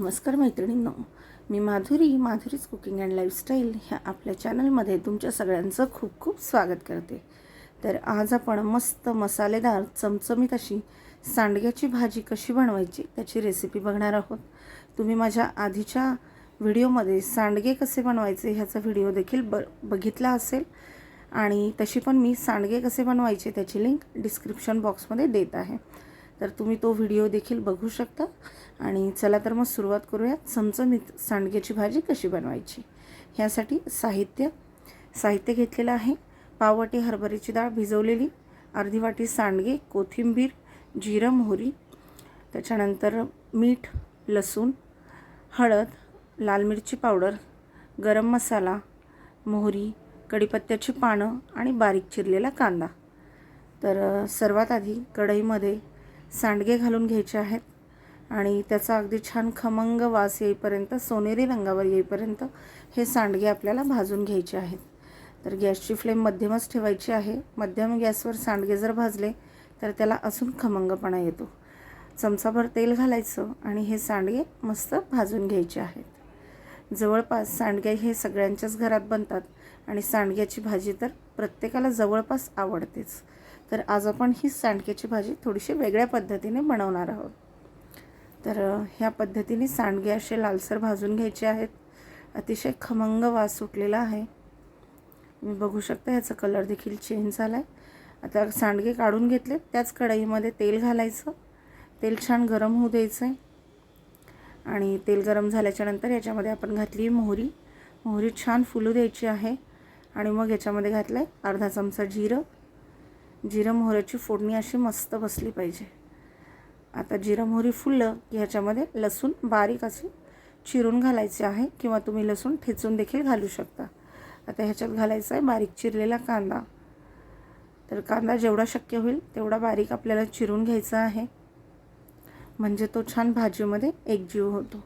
नमस्कार मैत्रिणींनो. मी Madhuri Madhuri's cooking and lifestyle ह्या आपल्या चॅनलमध्ये तुमच्या सगळ्यांचं खूप खूप स्वागत करते. तर आज आपण मस्त मसालेदार चमचमीत अशी सांडग्याची भाजी कशी बनवायची त्याची रेसिपी बघणार आहोत. तुम्ही माझ्या आधीच्या व्हिडिओमध्ये सांडगे कसे बनवायचे ह्याचा व्हिडिओ देखील ब बघितला असेल. आणि तशी पण मी सांडगे कसे बनवायचे त्याची लिंक डिस्क्रिप्शन बॉक्समध्ये देत आहे. तर तुम्ही तो व्हिडिओ देखील बघू शकता. आणि चला तर मग सुरुवात करूया चमचमीत सांडग्याची भाजी कशी बनवायची. ह्यासाठी साहित्य साहित्य घेतलेलं आहे. पाववाटी हरभऱ्याची डाळ भिजवलेली अर्धी वाटी सांडगे कोथिंबीर जिरं मोहरी त्याच्यानंतर मीठ लसूण हळद लाल मिरची पावडर गरम मसाला मोहरी कढीपत्त्याची पानं आणि बारीक चिरलेला कांदा. तर सर्वात आधी कढईमध्ये सांडगे घालून घ्यायचे आहेत. आणि त्याचा अगदी छान खमंग वास येईपर्यंत सोनेरी रंगावर येईपर्यंत हे सांडगे आपल्याला भाजून घ्यायचे आहेत. तर गॅसची फ्लेम मध्यमच ठेवायची आहे. मध्यम गॅसवर सांडगे जर भाजले तर त्याला असून खमंगपणा येतो. चमचाभर तेल घालायचं आणि हे सांडगे मस्त भाजून घ्यायचे आहेत. जवळपास सांडगे हे सगळ्यांच्याच घरात बनतात आणि सांडग्याची भाजी तर प्रत्येकाला जवळपास आवडतेच. तर आज आपण ही सांडग्याची भाजी थोडीशी वेगळ्या पद्धतीने बनवणार आहोत. तर ह्या पद्धतीने सांडगे असे लालसर भाजून घ्यायचे आहेत. अतिशय खमंग वास सुटलेला आहे. तुम्ही बघू शकता ह्याचा कलर देखील चेंज झाला आहे आता सांडगे काढून घेतले त्याच कढईमध्ये तेल घालायचं. तेल छान गरम होऊ द्यायचं आहे आणि तेल गरम झाल्याच्यानंतर याच्यामध्ये आपण घातली मोहरी. मोहरी छान फुलू द्यायची आहे. आणि मग याच्यामध्ये घातलं आहे अर्धा चमचा जिरं. जिरं मोहऱ्याची फोडणी अशी मस्त बसली पाहिजे. आता जिरं मोहरी फुललं की ह्याच्यामध्ये लसूण बारीक अशी चिरून घालायचे आहे किंवा तुम्ही लसूण ठेचून देखील घालू शकता. आता ह्याच्यात घालायचा आहे बारीक चिरलेला कांदा. तर कांदा जेवढा शक्य होईल तेवढा बारीक आपल्याला चिरून घ्यायचा आहे. म्हणजे तो छान भाजीमध्ये एकजीव होतो.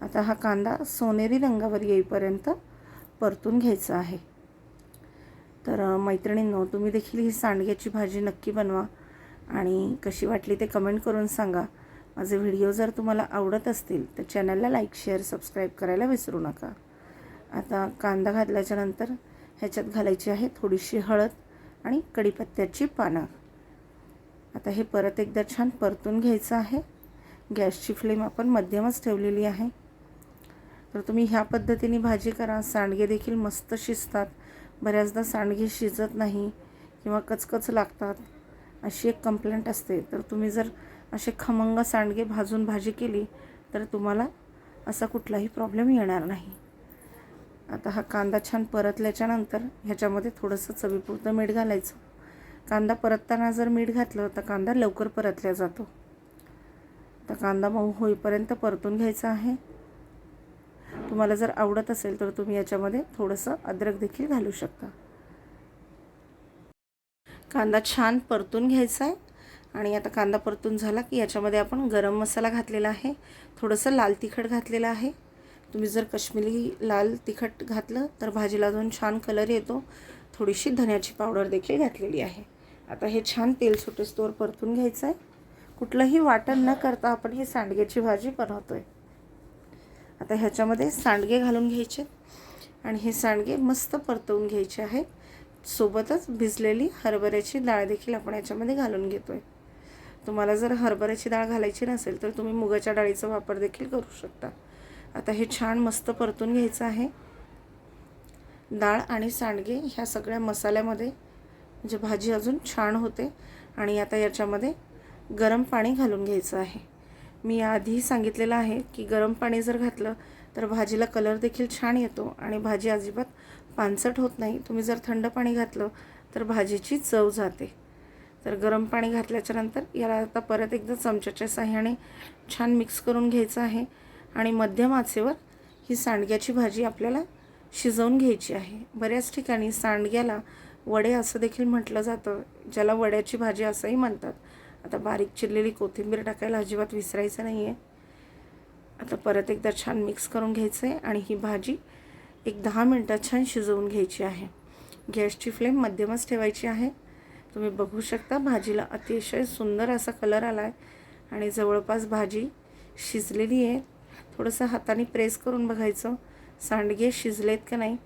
आता हा कांदा सोनेरी रंगावर येईपर्यंत परतून घ्यायचा आहे. तर मैत्रिणींनो तुम्ही देखील ही सांडग्याची भाजी नक्की बनवा आणि कशी वाटली ते कमेंट करून सांगा. माझे व्हिडिओ जर तुम्हाला आवडत असतील तर चॅनलला लाईक शेअर सबस्क्राईब करायला विसरू नका. आता कांदा घातल्याच्यानंतर ह्याच्यात घालायची आहे थोडीशी हळद आणि कढीपत्त्याची पानं. आता हे परत एकदा छान परतून घ्यायचं आहे. गॅसची फ्लेम आपण मध्यमच ठेवलेली आहे. तर तुम्ही ह्या पद्धतीने भाजी करा. सांडगे देखील मस्त शिजतात. बऱ्याचदा सांडगे शिजत नाही किंवा कचकच लागतात अशी एक कंप्लेंट असते. तर तुम्ही जर असे खमंग सांडगे भाजून भाजी केली तर तुम्हाला असा कुठलाही प्रॉब्लेम येणार नाही. आता हा कांदा छान परतल्याच्यानंतर ह्याच्यामध्ये थोडंसं चवीपुरतं मीठ घालायचं. कांदा परतताना जर मीठ घातलं तर कांदा लवकर परतला जातो. तर कांदा मऊ होईपर्यंत परतून घ्यायचा आहे. तुम्हाला जर आवडत असेल तर तुम्ही याच्यामध्ये थोडंसं अद्रक देखील घालू शकता. कांदा छान परतून घ्यायचा आहे. आणि आता कांदा परतून झाला की याच्यामध्ये आपण गरम मसाला घातलेला आहे. थोडंसं लाल तिखट घातलेलं आहे. तुम्ही जर कश्मीरी लाल तिखट घातलं तर भाजीला अजून छान कलर येतो. थोडीशी धन्याची पावडर देखील घातलेली आहे. आता हे छान तेल सुटेस्तोवर परतून घ्यायचं आहे. कुठलंही वाटण न करता आपण ही सांडग्याची भाजी बनवतो आहे आता ह्याच्यामध्ये सांडगे घालून घ्यायचे आणि हे सांडगे मस्त परतवून घ्यायचे आहेत. सोबतच भिजलेली हरभऱ्याची डाळ देखील आपण याच्यामध्ये घालून घेतो आहे तुम्हाला जर हरभऱ्याची डाळ घालायची नसेल तर तुम्ही मुगाच्या डाळीचा वापर देखील करू शकता. आता हे छान मस्त परतून घ्यायचं आहे. डाळ आणि सांडगे ह्या सगळ्या मसाल्यामध्ये म्हणजे भाजी अजून छान होते आणि आता याच्यामध्ये गरम पाणी घालून घ्यायचं आहे. मी आधी सांगितलेलं आहे की गरम पाणी जर घातलं तर भाजीला कलर देखील छान येतो आणि भाजी अजिबात पानसट होत नाही. तुम्ही जर थंड पाणी घातलं तर भाजीची चव जाते. तर गरम पाणी घातल्याच्यानंतर याला आता परत एकदा चमच्याच्या साह्याने छान मिक्स करून घ्यायचं आहे आणि मध्यम आचेवर ही सांडग्याची भाजी आपल्याला शिजवून घ्यायची आहे. बऱ्याच ठिकाणी सांडग्याला वडे असं देखील म्हटलं जातं ज्याला वड्याची भाजी असंही म्हणतात. आता बारीक चिरलेली कोथिंबीर टाकायला अजिबात विसरायचं नाही आहे आता परत एकदा छान मिक्स करून घ्यायचं आहे आणि ही भाजी एक दहा मिनटात छान शिजवून घ्यायची आहे. गॅसची फ्लेम मध्यमच ठेवायची आहे. तुम्ही बघू शकता भाजीला अतिशय सुंदर असा कलर आला आहे आणि जवळपास भाजी शिजलेली आहे. थोडंसं हाताने प्रेस करून बघायचं सांडगे शिजलेत का नाही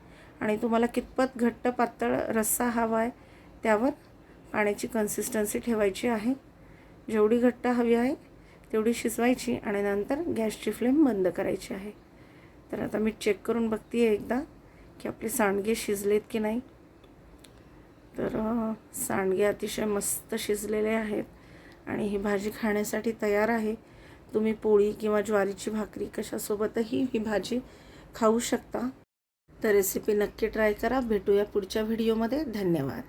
आणि तुम्हाला कितपत घट्ट पातळ रस्सा हवा आहे त्यावर पाण्याची कन्सिस्टन्सी ठेवायची आहे. जेवढी घट्ट हवी आहे तेवढी शिजवायची आणि नंतर गॅसची फ्लेम बंद करायची आहे. तर आता मी चेक करून बघते एकदा की आपले सांडगे शिजलेत की नाही. तर सांडगे अतिशय मस्त शिजलेले आहेत आणि ही भाजी खाण्यासाठी तयार आहे. तुम्ही पोळी किंवा ज्वारीची भाकरी कशासोबतही ही भाजी खाऊ शकता. तर रेसिपी नक्की ट्राय करा. भेटूया पुढच्या व्हिडिओमध्ये. धन्यवाद.